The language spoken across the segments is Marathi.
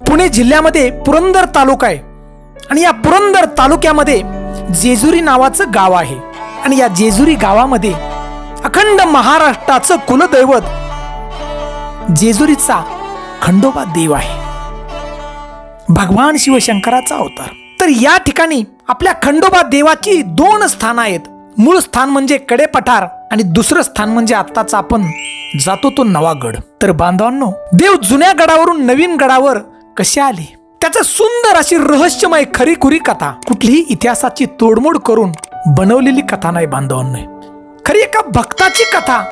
पुणे जिल्ह्यामध्ये पुरंदर तालुका आहे. आणि या पुरंदर तालुक्यामध्ये जेजुरी नावाचं गाव आहे. आणि या जेजुरी गावामध्ये अखंड महाराष्ट्राचं कुलदैवत जेजुरीचा खंडोबा देव आहे. भगवान शिवशंकराचा अवतार. तर या ठिकाणी आपल्या खंडोबा देवाची दोन स्थान आहेत. मूळ स्थान म्हणजे कडे पठार आणि दुसरं स्थान म्हणजे आत्ताच आपण जातो तो नवा गड तर बांधवांनो देव जुन्या गडावरून नवीन गडावर कसे आले? त्याचं सुंदर अशी रहस्यमय खरीखुरी कथा. कुठलीही इतिहासाची तोडमोड करून बनवलेली कथा नाही बांधवांनो. खरी एका भक्ताची कथा.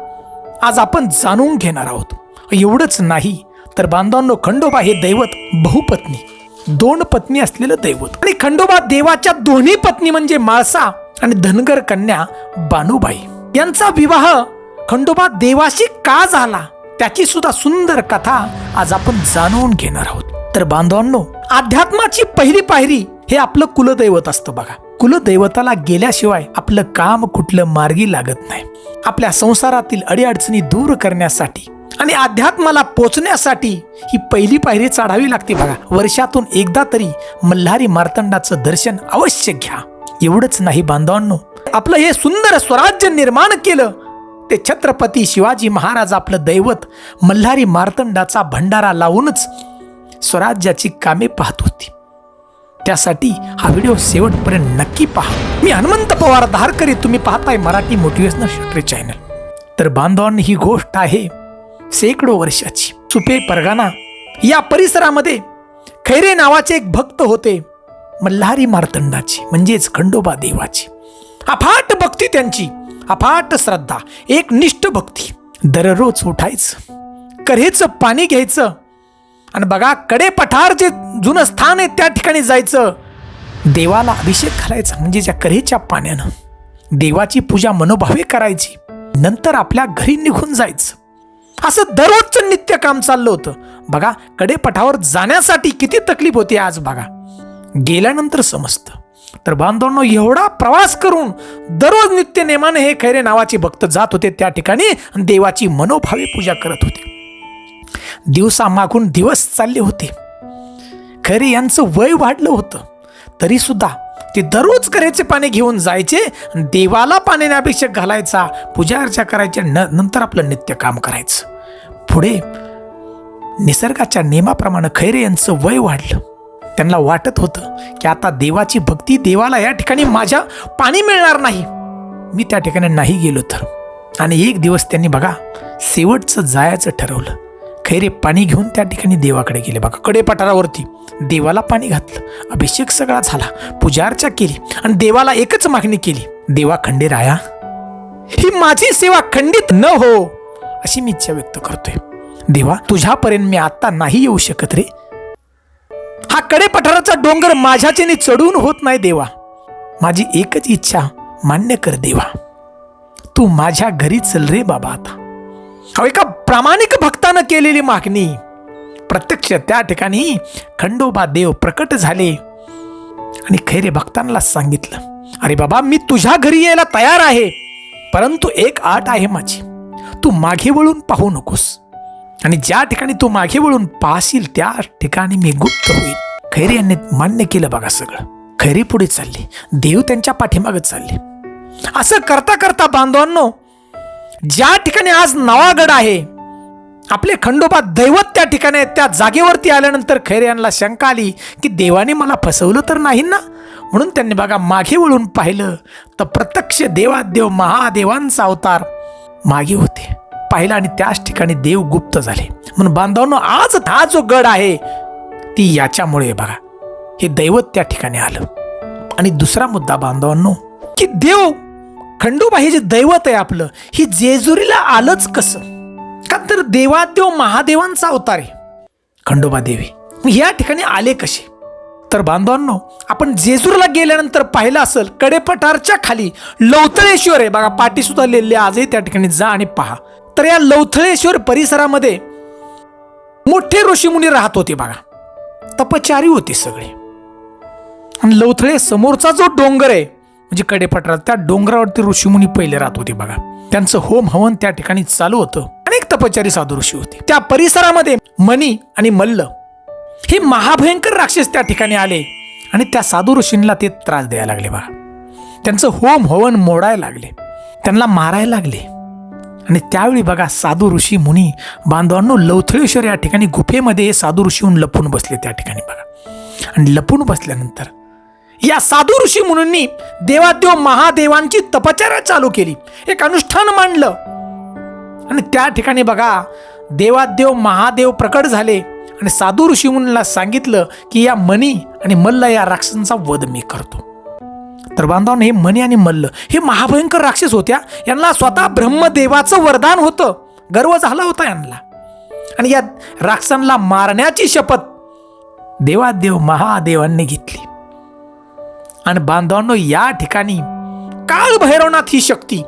आज आपण जाणून घेणार आहोत. एवढंच नाही तर बांधवांनो खंडोबा हे दैवत बहुपत्नी. दोन पत्नी असलेलं दैवत. आणि खंडोबा देवाच्या दोन्ही पत्नी म्हणजे माळसा आणि धनगर कन्या बानुबाई. यांचा विवाह खंडोबा देवाशी का झाला? त्याची सुद्धा सुंदर कथा आज आपण जाणून घेणार आहोत. तर बांधवांनो अध्यात्माची पहिली पायरी हे आपलं कुलदैवत असतं बघा. कुलदैवताला गेल्याशिवाय आपलं काम कुठलं मार्गी लागत नाही. आपल्या संसारातील अडीअडचणी दूर करण्यासाठी आणि अध्यात्माला पोचण्यासाठी ही पहिली पायरी चढावी लागते बघा. वर्षातून एकदा तरी मल्हारी मार्तंडाचं दर्शन अवश्य घ्या. एवढंच नाही बांधवांनो आपलं हे सुंदर स्वराज्य निर्माण केलं ते छत्रपती शिवाजी महाराज आपलं दैवत मल्हारी मार्तंडाचा भंडारा लावूनच स्वराज्याची कामे पाहत होती. त्यासाठी हा व्हिडिओ शेवटपर्यंत नक्की पहा. मी हनुमंत पवार धारकरी तुम्ही पाहताय मराठी मोटिवेशनल शॉर्टरी चॅनल. तर बांधवांनी ही गोष्ट आहे शेकडो वर्षाची. सुपे परगाना या परिसरामध्ये खैरे नावाचे एक भक्त होते. मल्हारी मार्तंडाची म्हणजेच खंडोबा देवाची. अफाट भक्ती त्यांची. अफाट श्रद्धा. एक निष्ठ भक्ती. दररोज उठायचं. करेचं पाणी घ्यायचं. आणि बघा कडे पठार जे जुनं स्थान आहे त्या ठिकाणी जायचं. देवाला अभिषेक घालायचा म्हणजे ज्या करेच्या पाण्यानं. देवाची पूजा मनोभावे करायची. नंतर आपल्या घरी निघून जायचं. असं दररोजचं नित्य काम चाललं होतं. बघा कडे पठावर जाण्यासाठी किती तकलीफ होती आज बघा. गेल्यानंतर समजतं. तर बांधवांनो एवढा प्रवास करून दररोज नित्य नेमाने हे खैरे नावाचे भक्त जात होते त्या ठिकाणी देवाची मनोभावे पूजा करत होते. दिवसामागून दिवस चालले होते. खरे यांचं वय वाढलं होतं. तरीसुद्धा ते दररोज करेचे पाणी घेऊन जायचे देवाला पाण्याने अभिषेक घालायचा पूजा अर्चा करायच्या न नंतर आपलं नित्य काम करायचं. पुढे निसर्गाच्या नियमाप्रमाणे खैरे यांचं वय वाढलं. त्यांना वाटत होतं की आता देवाची भक्ती देवाला या ठिकाणी माझ्या पाणी मिळणार नाही. मी त्या ठिकाणी नाही गेलो तर. आणि एक दिवस त्यांनी बघा शेवटचं जायचं ठरवलं. खैरे पाणी घेऊन त्या ठिकाणी देवाकडे गेले. बघा कडे पठारावरती देवाला पाणी घातलं अभिषेक सगळा झाला पूजा अर्चा केली आणि देवाला एकच मागणी केली देवा खंडेराया ही माझी सेवा खंडित न हो अशी मी इच्छा व्यक्त करतोय. देवा तुझ्यापर्यंत मी आता नाही येऊ शकत रे. हा कडे पठाराचा डोंगर माझ्याच्याने चढून होत नाही देवा. माझी एकच इच्छा मान्य कर देवा. तू माझ्या घरी चल रे बाबा आता. अहो, एका प्रामाणिक भक्त केलेली मागणी. प्रत्यक्ष त्या ठिकाणी खंडोबा देव प्रकट झाले. आणि खैरे भक्तांना सांगितलं अरे बाबा मी तुझ्या घरी यायला तयार आहे. परंतु एक आट आहे माझी. तू मागे वळून पाहू नकोस. आणि ज्या ठिकाणी तू मागे वळून पाहशील त्या ठिकाणी मी गुप्त होईल खैरे यांनी मान्य केलं बघा सगळं. खैरे पुढे चालले. देव त्यांच्या पाठीमागत चालले. असं करता करता बांधवांनो ज्या ठिकाणी आज नवागड आहे आपले खंडोबा दैवत त्या ठिकाणी त्या जागेवरती आल्यानंतर खैरे यांना शंका आली की देवाने मला फसवलं तर नाही ना? म्हणून त्यांनी बघा मागे वळून पाहिलं तर प्रत्यक्ष देवादेव महादेवांचा अवतार मागे होते. पाहिलं आणि त्याच ठिकाणी देव गुप्त झाले. म्हणून बांधवांनो आज हा जो गड आहे ती याच्यामुळे बघा हे दैवत त्या ठिकाणी आलं. आणि दुसरा मुद्दा बांधवांनो की देव खंडोबा हे जे दैवत आहे आपलं ही जेजुरीला आलंच कसं? का तर देवादेव महादेवांचा अवतार आहे. खंडोबा देवी या ठिकाणी आले कसे? तर बांधवांनो आपण जेजूरला गेल्यानंतर पाहिलं असेल कडेपठारच्या खाली लवथळेश्वर आहे. बघा पाठी सुद्धा लिहिली आजही त्या ठिकाणी जा आणि पहा. तर या लवथळेश्वर परिसरामध्ये मोठे ऋषीमुनी राहत होते बघा. तपचारी होते सगळे. आणि लवथळे समोरचा जो डोंगर आहे म्हणजे कडेपठारात त्या डोंगरावरती ऋषीमुनी पहिले राहत होते बघा. त्यांचं होम हवन त्या ठिकाणी चालू होतं. तपचारी साधू ऋषी होते. त्या परिसरामध्ये मणी आणि मल्ल हे महाभयंकर राक्षस त्या ठिकाणी आले आणि त्या साधू ऋषींना ते त्रास द्यायला लागले बा त्यांचं होम हवन मोडायला लागले. त्यांना मारायला लागले. आणि त्यावेळी बघा साधू ऋषी मुनी बांधवांनो लवथळेश्वर या ठिकाणी गुफेमध्ये साधू ऋषीहून लपून बसले त्या ठिकाणी बघा. आणि लपून बसल्यानंतर या साधू ऋषी मुनींनी देवादेव महादेवांची तपचारा चालू केली. एक अनुष्ठान मांडलं. आणि त्या ठिकाणी बघा देवादेव महादेव प्रकट झाले. आणि साधू ऋषीमुनीला सांगितलं की या मणी आणि मल्ल या राक्षसांचा वध मी करतो. तर बांधवांनो हे मणी आणि मल्ल हे महाभयंकर राक्षस होत्या. यांना स्वतः ब्रह्मदेवाचं वरदान होतं. गर्व झाला होता यांना. आणि या राक्षसांना मारण्याची शपथ देवादेव महादेवांनी घेतली. आणि बांधवांनो या ठिकाणी काळ भैरवनाथ ही शक्ती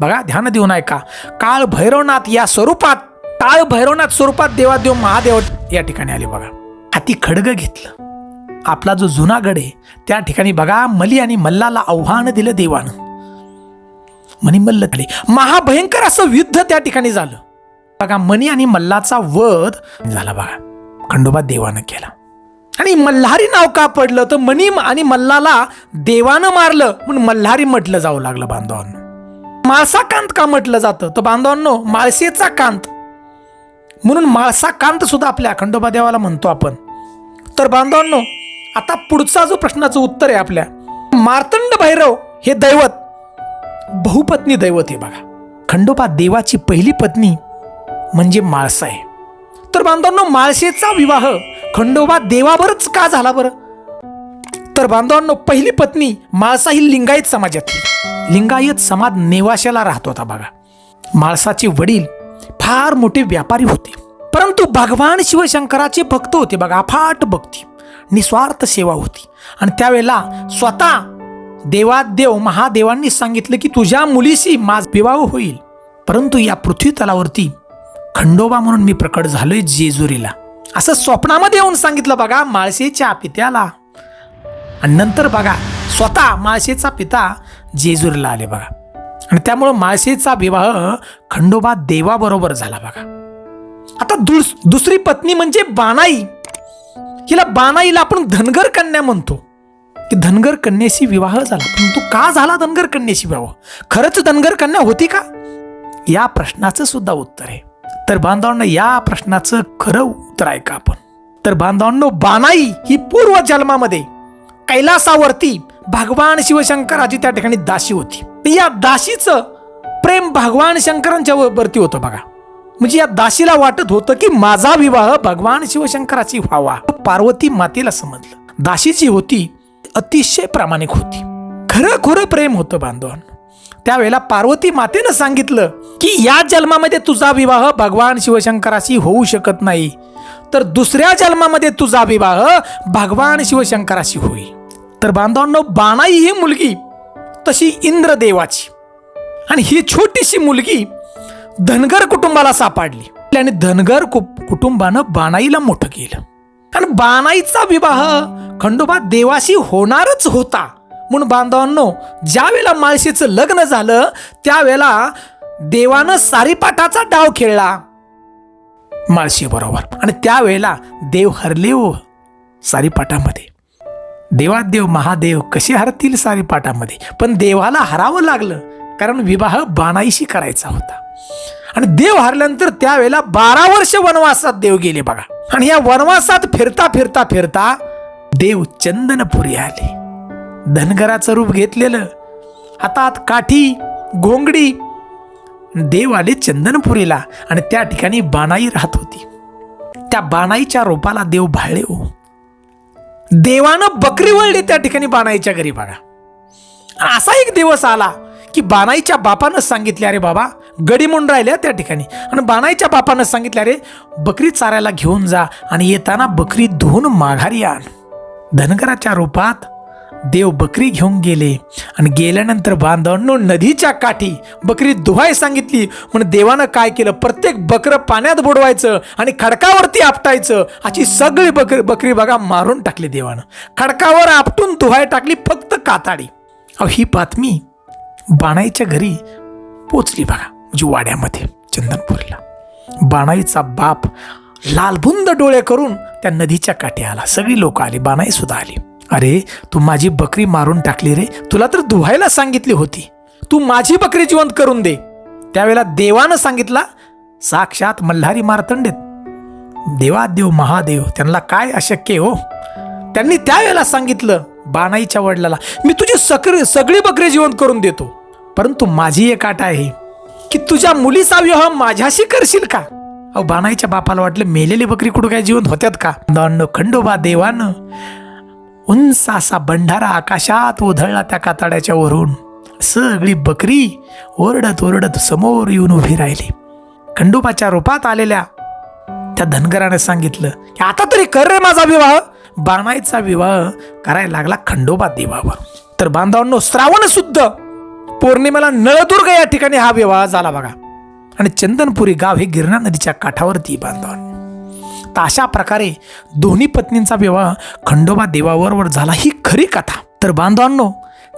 बघा ध्यान देऊन ऐका. काळ भैरवनाथ या स्वरूपात काळ भैरवनाथ स्वरूपात देवादेव महादेव या ठिकाणी आले बघा. हाती खडग घेतलं. आपला जो जुना गड आहे त्या ठिकाणी बघा मली आणि मल्लाला आव्हान दिलं देवानं. मनी मल्लकडे महाभयंकर असं युद्ध त्या ठिकाणी झालं. बघा मणी आणि मल्लाचा वध झाला बघा. खंडोबा देवानं केला. आणि मल्हारी नाव का पडलं? तर मणी आणि मल्लाला देवानं मारलं. म्हणून मल्हारी म्हटलं जाऊ लागलं बांधवांना. माळसा कांत का म्हटलं जातं? तर बांधवांनो माळशेचा कांत. म्हणून माळसा कांत सुद्धा आपल्या खंडोबा देवाला म्हणतो आपण. तर बांधवांनो आता पुढचा जो प्रश्नाचं उत्तर आहे आपल्या. मार्तंड भैरव हे दैवत. बहुपत्नी दैवत आहे बघा. खंडोबा देवाची पहिली पत्नी म्हणजे माळसा आहे. तर बांधवांनो माळशेचा विवाह खंडोबा देवावरच का झाला बरं? तर बांधवांनो पहिली पत्नी माळसा ही लिंगायत समाजातली. लिंगायत समाज नेवाशाला राहत होता बघा. माळसाचे वडील फार मोठे व्यापारी होते. परंतु भगवान शिवशंकराचे भक्त होते बघा अफाट भक्ती निस्वार्थ सेवा होती. आणि त्यावेळेला स्वतः देवादेव महादेवांनी सांगितलं की तुझ्या मुलीशी माझ विवाह होईल. परंतु या पृथ्वी तलावरती खंडोबा म्हणून मी प्रकट झालोय जेजुरीला. असं स्वप्नामध्ये येऊन सांगितलं बघा माळशेच्या पित्याला. आणि नंतर बघा स्वतः माळशेचा पिता जेजुरीला आले बघा. आणि त्यामुळं माळशेचा विवाह खंडोबा देवाबरोबर झाला बघा. आता दुस दुसरी पत्नी म्हणजे बानाई. हिला बानाईला आपण धनगर कन्या म्हणतो. की धनगर कन्याशी विवाह झाला. परंतु का झाला धनगर कन्याशी विवाह? खरंच धनगर कन्या होती का? या प्रश्नाचं सुद्धा उत्तर आहे. तर बांधवांना या प्रश्नाचं खरं उत्तर आहे का आपण. तर बांधवांनो बानाई ही पूर्व जन्मामध्ये कैलासावरती भगवान शिवशंकराची त्या ठिकाणी दाशी होती. या दाशीचं प्रेम भगवान शंकरांच्या वरती होतं बघा. म्हणजे या दाशीला वाटत होतं की माझा विवाह भगवान शिवशंकराची व्हावा. पार्वती मातेला समजलं. दाशीची होती अतिशय प्रामाणिक होती. खरं खरं प्रेम होतं बांधवान. त्यावेळेला पार्वती मातेनं सांगितलं की या जन्मामध्ये तुझा विवाह भगवान शिवशंकराशी होऊ शकत नाही. तर दुसऱ्या जन्मामध्ये तुझा विवाह भगवान शिवशंकराशी होईल. तर बांधवांनो बाणाई ही मुलगी तशी इंद्रदेवाची. आणि ही छोटीशी मुलगी धनगर कुटुंबाला सापडली. आणि धनगर कु- कुटुंबानं बाणाईला मोठं केलं. आणि बाणाईचा विवाह खंडोबा देवाशी होणारच होता. म्हणून बांधवांनो ज्या वेळेला माळशीचं लग्न झालं त्यावेळेला देवानं सारीपाटाचा डाव खेळला. माळशी बरोबर. आणि त्यावेळेला देव हरले हो सारीपाटामध्ये देवादेव महादेव कसे हरतील सारे पाठामध्ये? पण देवाला हरावं लागलं कारण विवाह बाणाईशी करायचा होता. आणि देव हरल्यानंतर त्यावेळेला बारा वर्ष वनवासात देव गेले बघा. आणि या वनवासात फिरता फिरता फिरता देव चंदनपुरी आले. धनगराचं रूप घेतलेलं. हातात काठी घोंगडी देव आले चंदनपुरीला आणि त्या ठिकाणी बाणाई राहत होती. त्या बाणाईच्या रोपाला देव भाळले हो. देवानं बकरी वळली त्या ठिकाणी बाणाईच्या घरी बघा असा एक दिवस आला की बाणाईच्या बापानं सांगितले अरे बाबा गडी म्हणून राहिल्या त्या ठिकाणी. आणि बाणाईच्या बापानं सांगितलं अरे बकरी चारायला घेऊन जा आणि येताना बकरी धुवून माघारी आण. धनगराच्या रूपात देव बकरी घेऊन गेले. आणि गेल्यानंतर बांधवांनो नदीच्या काठी बकरी धुवाय सांगितली. म्हणून देवानं काय केलं? प्रत्येक बकरं पाण्यात बुडवायचं आणि खडकावरती आपटायचं. अशी सगळी बकरी बकरी बघा मारून टाकली देवानं. खडकावर आपटून धुवाय टाकली फक्त काताडी. अहो ही बातमी बाणाईच्या घरी पोचली बघा म्हणजे वाड्यामध्ये चंदनपूरला. बाणाईचा बाप लालबुंद डोळे करून त्या नदीच्या काठी आला. सगळी लोक आली बाणाईसुद्धा आली. अरे तू माझी बकरी मारून टाकली रे. तुला तर धुवायला सांगितली होती. तू माझी बकरी जिवंत करून दे. त्यावेळेला देवानं सांगितला साक्षात मल्हारी मार्तंडेत देवादेव महादेव त्यांना काय अशक्य आहे हो? त्यांनी त्यावेळेला सांगितलं बाणाईच्या वडिलाला मी तुझी सकरी सगळी बकरी जिवंत करून देतो. परंतु माझी एक आट आहे की तुझ्या मुलीचा विवाह माझ्याशी करशील का? अहो बाणाईच्या बापाला वाटलं मेलेली बकरी कुठं काय जिवंत होत्यात का? दांड खंडोबा देवानं उंच असा बंडारा आकाशात उधळला त्या कातड्याच्या वरून. सगळी बकरी ओरडत ओरडत समोर येऊन उभी राहिली. खंडोबाच्या रूपात आलेल्या त्या धनगराने सांगितलं की आता तरी कर रे माझा विवाह. बाणाईचा विवाह करायला लागला खंडोबा देवावर. तर बांधवांनो श्रावण शुद्ध. पौर्णिमेला नळदुर्ग या ठिकाणी हा विवाह झाला बघा. आणि चंदनपुरी गाव हे गिरणा नदीच्या काठावरती बांधवांनो. तर अशा प्रकारे दोन्ही पत्नींचा विवाह खंडोबा देवावरवर झाला ही खरी कथा. तर बांधवांनो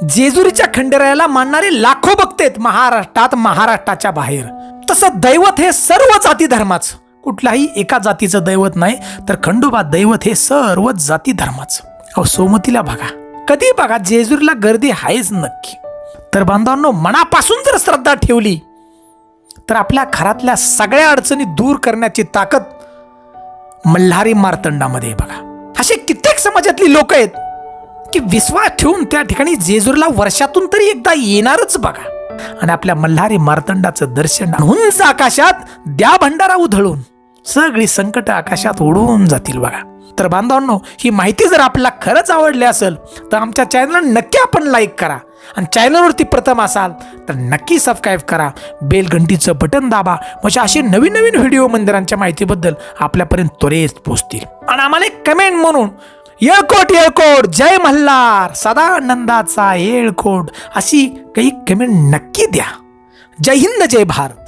जेजुरीच्या खंडेरायाला मानणारे लाखो भक्त आहेत महाराष्ट्रात महाराष्ट्राच्या बाहेर. तसं दैवत हे सर्व जाती धर्माचं. कुठल्याही एका जातीचं दैवत नाही तर खंडोबा दैवत हे सर्व जाती धर्माचं. अहो सोमतीला बघा. कधी बघा जेजुरीला गर्दी आहेच नक्की. तर बांधवांनो मनापासून जर श्रद्धा ठेवली तर आपल्या घरातल्या सगळ्या अडचणी दूर करण्याची ताकद मल्हारी मार्तंडामध्ये बघा. असे कित्येक समाजातली लोक आहेत की विश्वास ठेवून त्या ठिकाणी जेजुरीला वर्षातून तरी एकदा येणारच बघा. आणि आपल्या मल्हारी मार्तंडाचं दर्शन उंच आकाशात द्या भंडारा उधळून. सगळी संकट आकाशात उडून जातील बघा. तर बांधवांनो ही माहिती जर आपल्याला खरंच आवडली असेल तर आमच्या चॅनलला नक्की आपण लाईक करा. आणि चॅनलवरती प्रथम असाल तर नक्की सबस्क्राईब करा. बेल घंटीचं बटन दाबा. म्हणजे असे नवीन नवीन व्हिडिओ मंदिरांच्या माहितीबद्दल आपल्यापर्यंत त्वरेत पोचतील आणि आम्हाला एक कमेंट म्हणून येळकोट येळकोट जय मल्हार सदा आनंदाचा येळकोट अशी काही कमेंट नक्की द्या. जय हिंद जय भारत.